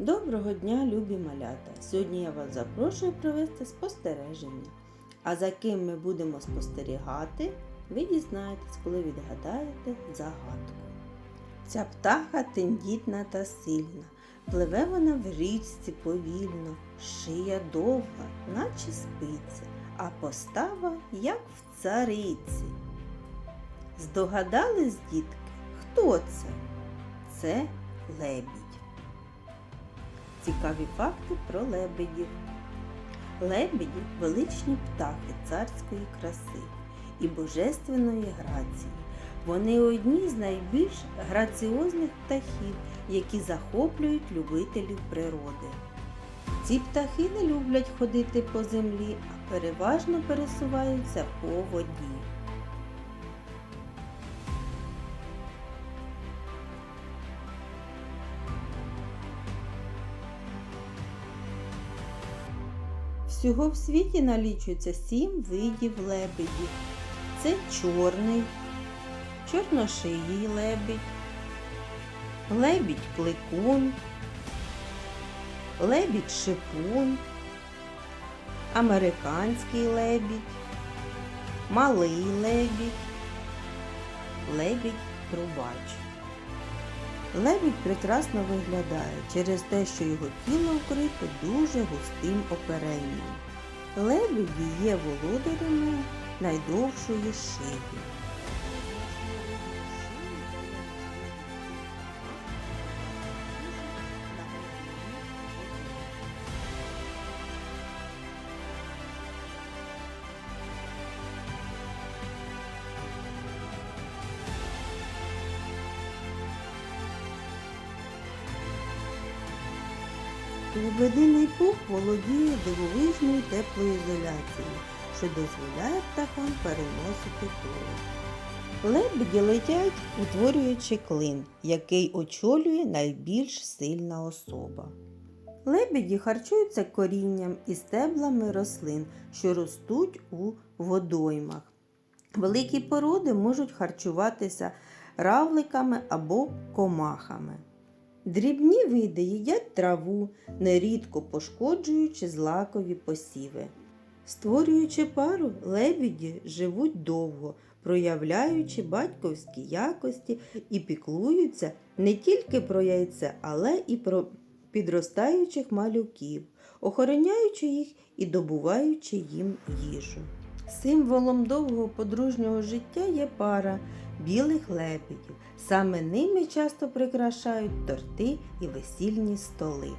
Доброго дня, любі малята! Сьогодні я вас запрошую провести спостереження. А за ким ми будемо спостерігати, ви дізнаєтесь, коли відгадаєте загадку. Ця птаха тендітна та сильна. Пливе вона в річці повільно, шия довга, наче спиця, а постава, як в цариці. Здогадались, дітки, хто це? Це лебідь. Цікаві факти про лебедів. Лебеді величні птахи царської краси і божественної грації. Вони одні з найбільш граціозних птахів, які захоплюють любителів природи. Ці птахи не люблять ходити по землі, а переважно пересуваються по воді. Всього в світі налічується сім видів лебедів. Це чорний, чорношиїй лебідь, лебідь кликун, лебідь шипун, американський лебідь, малий лебідь, лебідь трубач. Лебідь прекрасно виглядає через те, що його тіло вкрите дуже густим оперенням. Лебіді є володарями найдовшої шиї. Лебединий пух володіє дивовижною теплоізоляцією, що дозволяє птахам переносити холод. Лебеді летять, утворюючи клин, який очолює найбільш сильна особа. Лебеді харчуються корінням і стеблами рослин, що ростуть у водоймах. Великі породи можуть харчуватися равликами або комахами. Дрібні види їдять траву, нерідко пошкоджуючи злакові посіви. Створюючи пару, лебіді живуть довго, проявляючи батьковські якості і піклуються не тільки про яйце, але і про підростаючих малюків, охороняючи їх і добуваючи їм їжу. Символом довгого подружнього життя є пара білих лебедів. Саме ними часто прикрашають торти і весільні столи.